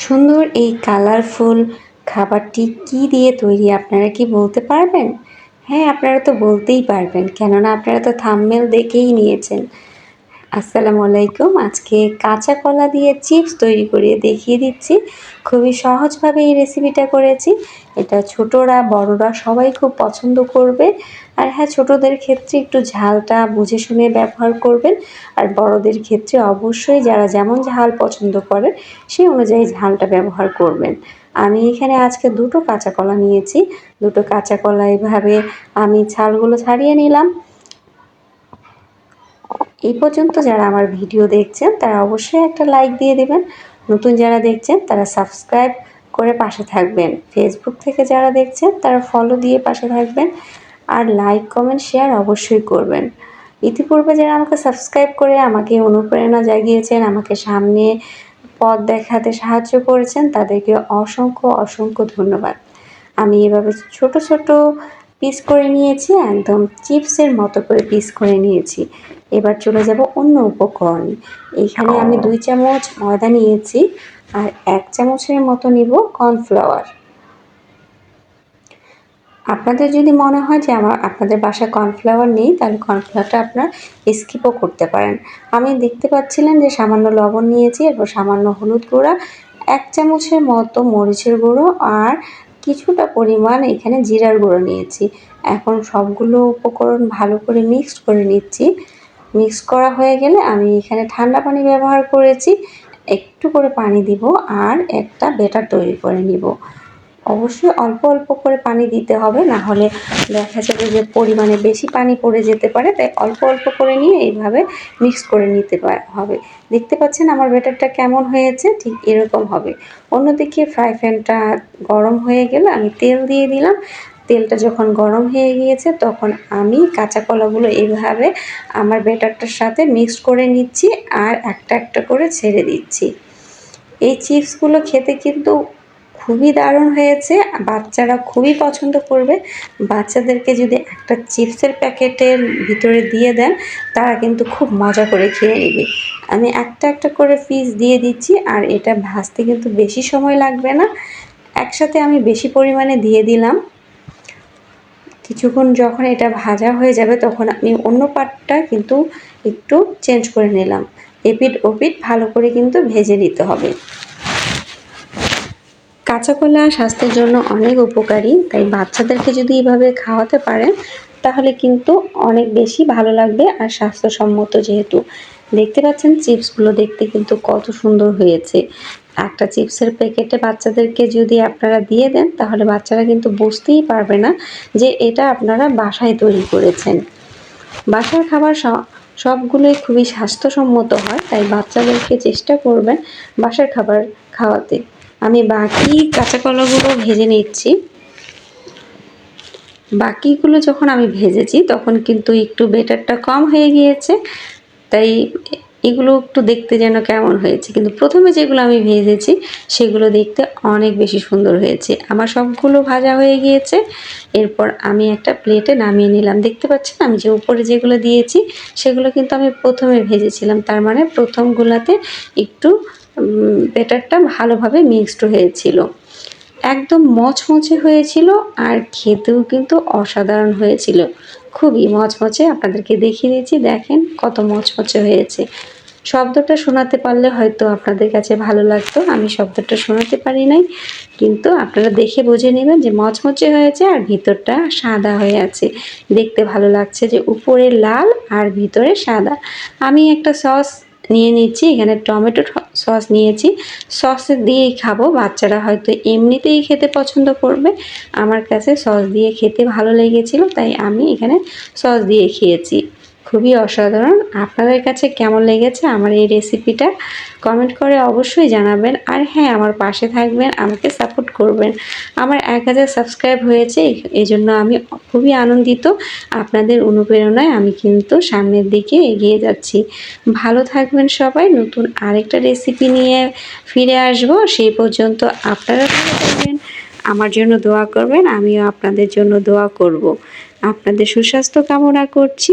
সুন্দর এই কালারফুল খাবারটি কি দিয়ে তৈরি, আপনারা কি বলতে পারবেন? হ্যাঁ আপনারা তো বলতেই পারবেন, কেননা আপনারা তো থামমেল দেখেই নিয়েছেন। আসসালামু আলাইকুম। আজকে কাঁচা কলা দিয়ে চিপস তৈরি করিয়ে দেখিয়ে দিচ্ছি। খুবই সহজভাবে এই রেসিপিটা করেছি। এটা ছোটরা, বড়রা সবাই খুব পছন্দ করবে। আর হ্যাঁ ছোটদের ক্ষেত্রে একটু ঝালটা বুঝে শুনে ব্যবহার করবেন। আর বড়দের ক্ষেত্রে অবশ্যই যারা যেমন ঝাল পছন্দ করে সেই অনুযায়ী ঝালটা ব্যবহার করবেন। আমি এখানে আজকে দুটো কাঁচা কলা নিয়েছি। দুটো কাঁচা কলা এভাবে আমি ছালগুলো ছাড়িয়ে নিলাম। এই পর্যন্ত যারা আমার ভিডিও দেখছেন, তারা অবশ্যই একটা লাইক দিয়ে দেবেন। নতুন যারা দেখছেন, তারা সাবস্ক্রাইব করে পাশে থাকবেন। ফেসবুক থেকে যারা দেখছেন, তারা ফলো দিয়ে পাশে থাকবেন। আর লাইক কমেন্ট শেয়ার অবশ্যই করবেন। ইতিপূর্বে যারা আমাকে সাবস্ক্রাইব করে আমাকে অনুপ্রেরণা জাগিয়েছেন, আমাকে সামনে পথ দেখাতে সাহায্য করেছেন, তাদেরকে অসংখ্য অসংখ্য ধন্যবাদ। আমি এভাবে ছোট ছোট পিস করে নিয়েছি একদম চিপসের মতো করে পিস করে নিয়েছি। এবার চলে যাব অন্য উপকরণ। এইখানে আমি দুই চামচ ময়দা নিয়েছি আর এক চামচের মতো নিব কর্নফ্লাওয়ার। আপনাদের যদি মনে হয় যে আমার আপনাদের বাসায় কর্নফ্লাওয়ার নেই তাহলে কর্নফ্লাওয়ারটা আপনার স্কিপও করতে পারেন। আমি দেখতে পাচ্ছিলেন যে সামান্য লবণ নিয়েছি এরপর সামান্য হলুদ গুঁড়া এক চামচের মতো মরিচের গুঁড়ো আর কিছুটা পরিমাণ এখানে জিরার গুঁড়ো নিয়েছি। এখন সবগুলো উপকরণ ভালো করে মিক্সড করে নিচ্ছি। মিক্স করা হয়ে গেলে আমি এখানে ঠান্ডা পানি ব্যবহার করেছি। একটু করে পানি দিব আর একটা বেটার তৈরি করে নিব। অবশ্যই অল্প অল্প করে পানি দিতে হবে, না হলে দেখা যাবে যে পরিমাণে বেশি পানি পড়ে যেতে পারে, তাই অল্প অল্প করে নিয়ে এইভাবে মিক্স করে নিতে হবে। দেখতে পাচ্ছেন আমার ব্যাটারটা কেমন হয়েছে? ঠিক এরকম হবে। অন্যদিকে ফ্রাই প্যানটা গরম হয়ে গেলে আমি তেল দিয়ে দিলাম। তেলটা যখন গরম হয়ে গিয়েছে, তখন আমি কাঁচা কলাগুলো এইভাবে আমার ব্যাটারটার সাথে মিক্স করে নিচ্ছি আর একটা একটা করে ছেড়ে দিচ্ছি। এই চিপসগুলো খেতে কিন্তু খুবই দারুণ হয়েছে। বাচ্চারা খুবই পছন্দ করবে। বাচ্চাদেরকে যদি একটা চিপসের প্যাকেটের ভিতরে দিয়ে দেন, তারা কিন্তু খুব মজা করে খেয়ে নেবে। আমি একটা একটা করে পিস দিয়ে দিচ্ছি, আর এটা ভাজতে কিন্তু বেশি সময় লাগবে না। একসাথে আমি বেশি পরিমাণে দিয়ে দিলাম। কিছুক্ষণ যখন এটা ভাজা হয়ে যাবে, তখন আমি অন্য পাটটা কিন্তু একটু চেঞ্জ করে নিলাম। এপিট ওপিট ভালো করে কিন্তু ভেজে নিতে হবে। কাঁচা কলা স্বাস্থ্যের জন্য অনেক উপকারী, তাই বাচ্চাদেরকে যদি এভাবে খাওয়াতে পারেন তাহলে কিন্তু অনেক বেশি ভালো লাগবে আর স্বাস্থ্যসম্মত যেহেতু। দেখতে পাচ্ছেন চিপসগুলো দেখতে কিন্তু কত সুন্দর হয়েছে। একটা চিপসের প্যাকেটে বাচ্চাদেরকে যদি আপনারা দিয়ে দেন, তাহলে বাচ্চারা কিন্তু বুঝতেই পারবে না যে এটা আপনারা বাসায় তৈরি করেছেন। বাসার খাবার সবগুলোই খুবই স্বাস্থ্যসম্মত হয়, তাই বাচ্চাদেরকে চেষ্টা করবেন বাসার খাবার খাওয়াতে। আমি বাকি কাঁচা কলাগুলো ভেজে নিচ্ছি। বাকিগুলো যখন আমি ভেজেছি, তখন কিন্তু একটু বেটারটা কম হয়ে গিয়েছে। তাই এগুলো একটু দেখতে যেন কেমন হয়েছে। কিন্তু প্রথমে যেগুলো আমি ভেজেছি, সেগুলো দেখতে অনেক বেশি সুন্দর হয়েছে। আমার সবগুলো ভাজা হয়ে গিয়েছে। এরপর আমি একটা প্লেটে নামিয়ে নিলাম। দেখতে পাচ্ছেন আমি যে উপরে যেগুলো দিয়েছি, সেগুলো কিন্তু আমি প্রথমে ভেজেছিলাম। তার মানে প্রথমগুলাতে একটু ব্যাটারটা ভালোভাবে মিক্সড হয়েছিল। একদম মচমচে হয়েছিল আর খেতেও কিন্তু অসাধারণ হয়েছিল। খুবই মচমচে আপনাদেরকে দেখিয়ে দিয়েছি দেখেন কত মচমচে হয়েছে। শব্দটা শোনাতে পারলে হয়তো আপনাদের কাছে ভালো লাগতো, আমি শব্দটা শোনাতে পারি নাই, কিন্তু আপনারা দেখে বুঝে নেবেন যে মচমচে হয়েছে আর ভিতরটা সাদা হয়ে আছে। দেখতে ভালো লাগছে যে উপরে লাল আর ভিতরে সাদা। আমি একটা সস নিয়ে নিচ্ছি, এখানে টমেটো সস নিয়েছি। সস দিয়েই খাব, বাচ্চারা হয়তো এমনিতেই খেতে পছন্দ করবে। আমার কাছে সস দিয়ে খেতে ভালো লেগেছিল, তাই আমি এখানে সস দিয়ে খেয়েছি। খুবই অসাধারণ। আপনাদের কাছে কেমন লেগেছে আমার এই রেসিপিটা কমেন্ট করে অবশ্যই জানাবেন। আর হ্যাঁ আমার পাশে থাকবেন, আমাকে সাপোর্ট করবেন। আমার এক হাজার সাবস্ক্রাইব হয়েছে এই জন্য আমি খুবই আনন্দিত। আপনাদের অনুপ্রেরণায় আমি কিন্তু সামনের দিকে এগিয়ে যাচ্ছি। ভালো থাকবেন সবাই, নতুন আরেকটা রেসিপি নিয়ে ফিরে আসব। সেই পর্যন্ত আপনারা ভালো থাকবেন, আমার জন্য দোয়া করবেন, আমিও আপনাদের জন্য দোয়া করব। আপনাদের সুস্বাস্থ্য কামনা করছি।